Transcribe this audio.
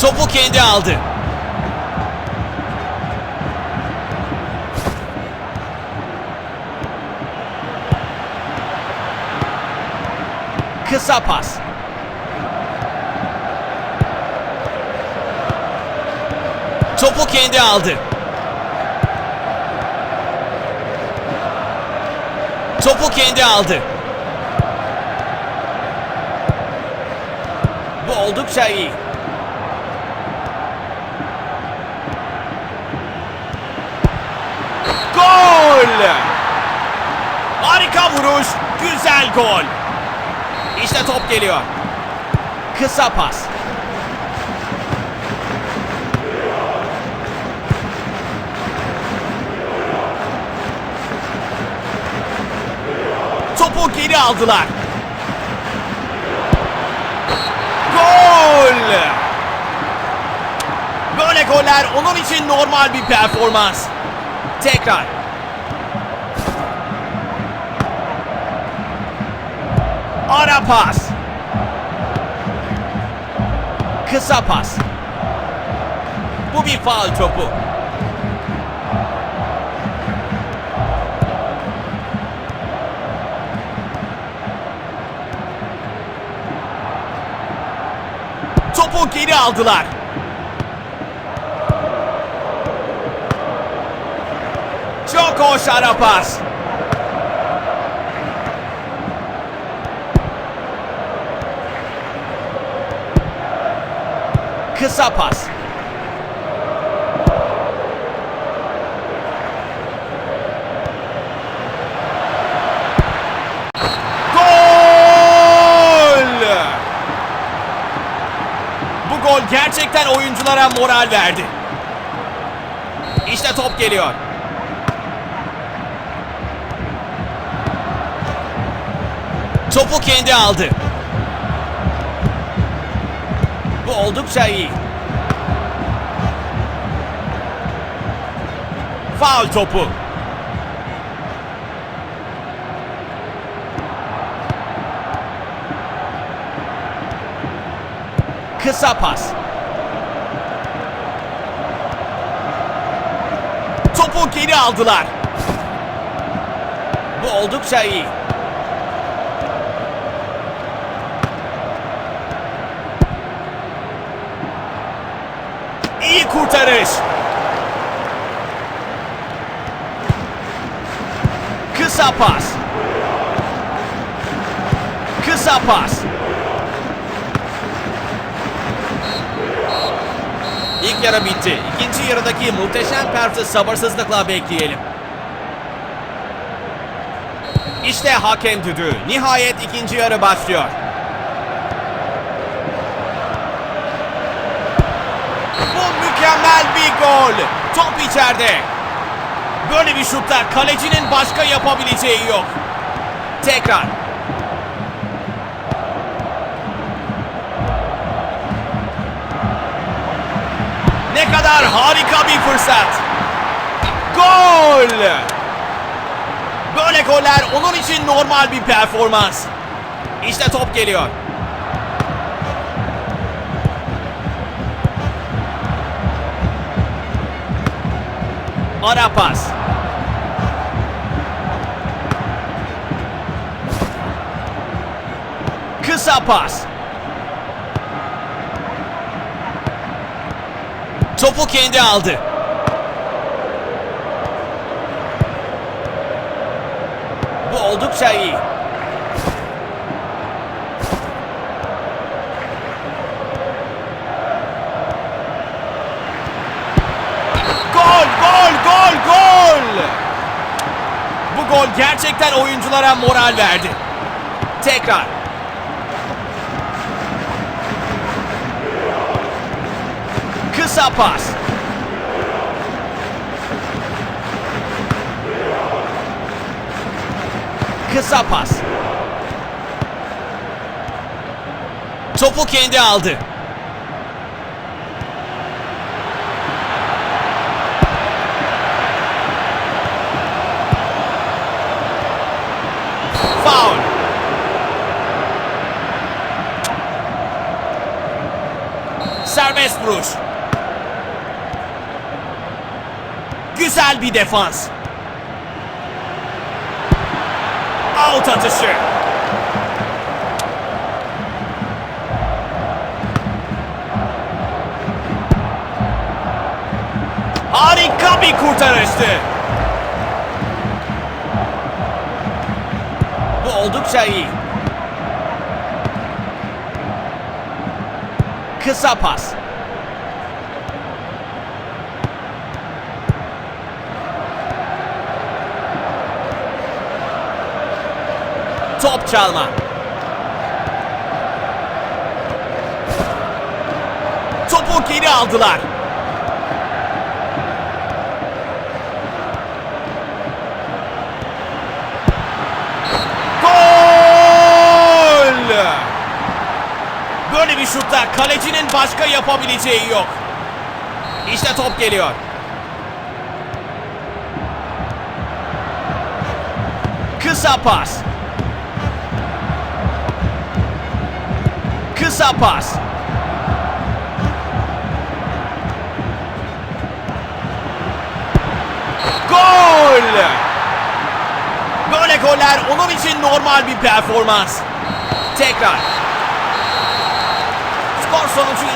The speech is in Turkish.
Topu kendi aldı. Kısa pas. Topu kendi aldı. Topu kendi aldı. Bu oldukça iyi. Gol! Harika vuruş, güzel gol. İşte top geliyor. Kısa pas. Topu geri aldılar. Gol! Böyle goller onun için normal bir performans. Tekrar. Ara pas. Kısa pas. Bu bir faul topu. Topu geri aldılar. Çok hoş ara pas. Kısa pas. Gol! Bu gol gerçekten oyunculara moral verdi. İşte top geliyor. Topu kendi aldı. Bu oldukça iyi. Faul topu. Kısa pas. Topu geri aldılar. Bu oldukça iyi. İyi kurtarış. Kısa pas. Kısa pas. İlk yarı bitti. İkinci yarıdaki muhteşem perfi sabırsızlıkla bekleyelim. İşte hakem düdüğü. Nihayet ikinci yarı başlıyor. Bu mükemmel bir gol. Top içeride. Böyle bir şutta kalecinin başka yapabileceği yok. Tekrar. Ne kadar harika bir fırsat. Gol! Böyle goller onun için normal bir performans. İşte top geliyor. Ara pas. Kısa pas. Topu kendi aldı. Bu oldukça iyi. Gol, gol, gol, gol! Bu gol gerçekten oyunculara moral verdi. Tekrar. Kısa pas. Kısa pas. Topu kendi aldı. Serbest vuruş. Güzel bir defans. Out atışı. Harika bir kurtarıştı. Bu oldukça iyi. Kısa pas. Top çalma. Topu geri aldılar. Gol! Böyle bir şutta kalecinin başka yapabileceği yok. İşte top geliyor. Kısa pas. Kısa pas. Gol! Böyle goller onun için normal bir performans. Tekrar. Skor sonucu